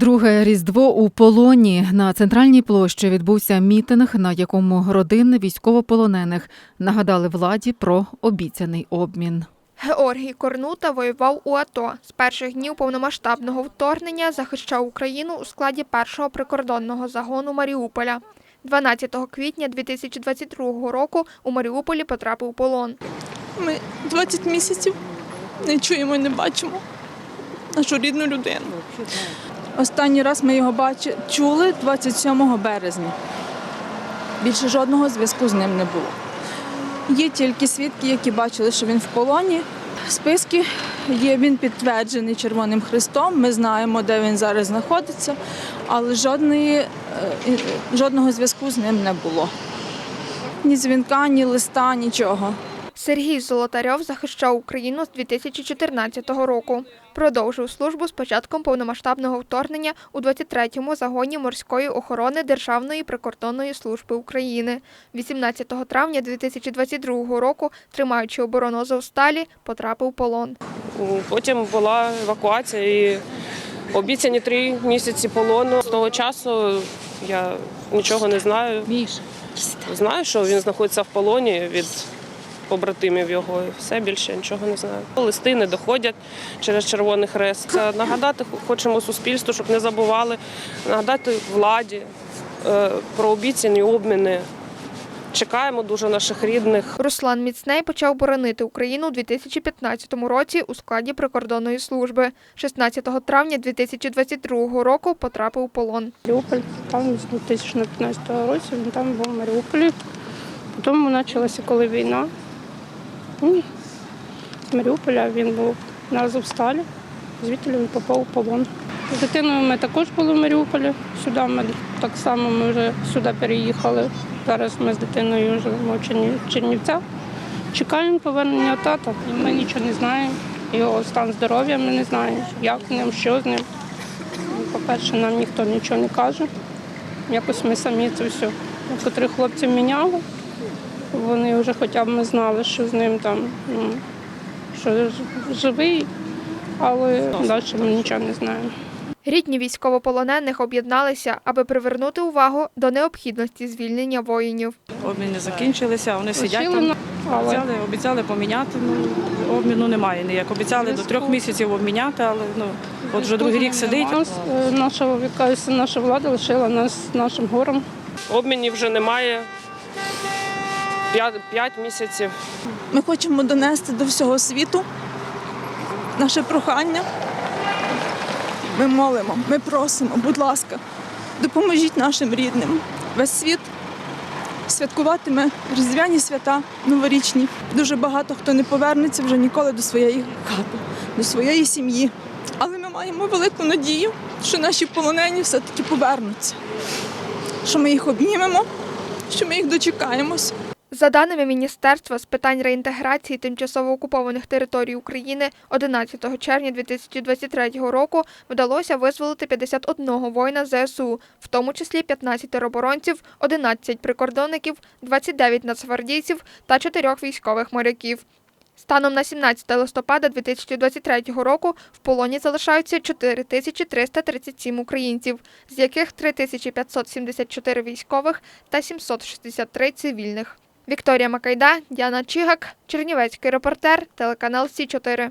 Друге різдво у полоні на центральній площі відбувся мітинг, на якому родини військовополонених нагадали владі про обіцяний обмін. Георгій Корнута воював у АТО. З перших днів повномасштабного вторгнення захищав Україну у складі першого прикордонного загону Маріуполя. 12 квітня 2022 року у Маріуполі потрапив полон. Ми 20 місяців не чуємо і не бачимо нашу рідну людину. Останній раз ми його бачили, чули 27 березня. Більше жодного зв'язку з ним не було. Є тільки свідки, які бачили, що він в полоні. Списки є, він підтверджений Червоним Христом. Ми знаємо, де він зараз знаходиться, але жодної, е, жодного зв'язку з ним не було. Ні дзвінка, ні листа, нічого. Сергій Золотарьов захищав Україну з 2014 року. Продовжив службу з початком повномасштабного вторгнення у 23-му загоні морської охорони Державної прикордонної служби України. 18 травня 2022 року, тримаючи оборону Азовсталі, потрапив в полон. Потім була евакуація і обіцяні три місяці полону. З того часу я нічого не знаю. Знаю, що він знаходиться в полоні від побратимів його. і Все більше нічого не знаю. Листи не доходять через Червоний Хрест. Це Нагадати хочемо суспільству, щоб не забували, нагадати владі е, про обіцяні обміни. Чекаємо дуже наших рідних. Руслан Міцней почав боронити Україну у 2015 році у складі прикордонної служби. 16 травня 2022 року потрапив у полон. Маріуполь. Там з 2015 році він там був в Маріуполі. Потім почалася коли війна. З Маріуполя він був на Азовсталі, звідти він попав у полон. З дитиною ми також були в Маріуполі. Сюди ми так само ми вже сюди переїхали. Зараз ми з дитиною живемо в Черні- Чернівцях. Чекаємо повернення тата. Ми нічого не знаємо. Його стан здоров'я ми не знаємо, як з ним, що з ним. По-перше, нам ніхто нічого не каже. Якось ми самі це все. Котрих хлопців міняли, вони вже хоча б ми знали, що з ним там, ну, що живий, але далі ми нічого не знаємо. Рідні військовополонених об'єдналися, аби привернути увагу до необхідності звільнення воїнів. Обміни закінчилися, вони сидять там. Обіцяли, обіцяли поміняти. Ну обміну немає ніяк. Обіцяли до трьох місяців обміняти, але ну от вже другий рік сидить. Нас, е, наша, якась наша влада лишила нас нашим горем. Обмінів вже немає. П'ять, місяців. Ми хочемо донести до всього світу наше прохання. Ми молимо, ми просимо, будь ласка, допоможіть нашим рідним. Весь світ святкуватиме різдвяні свята новорічні. Дуже багато хто не повернеться вже ніколи до своєї хати, до своєї сім'ї. Але ми маємо велику надію, що наші полонені все-таки повернуться, що ми їх обнімемо, що ми їх дочекаємось. За даними Міністерства з питань реінтеграції тимчасово окупованих територій України, 11 червня 2023 року вдалося визволити 51 воїна ЗСУ, в тому числі 15 тероборонців, 11 прикордонників, 29 нацгвардійців та 4 військових моряків. Станом на 17 листопада 2023 року в полоні залишаються 4337 українців, з яких 3574 військових та 763 цивільних. Вікторія Макайда, Діана Чигак, Чернівецький репортер, телеканал Сі 4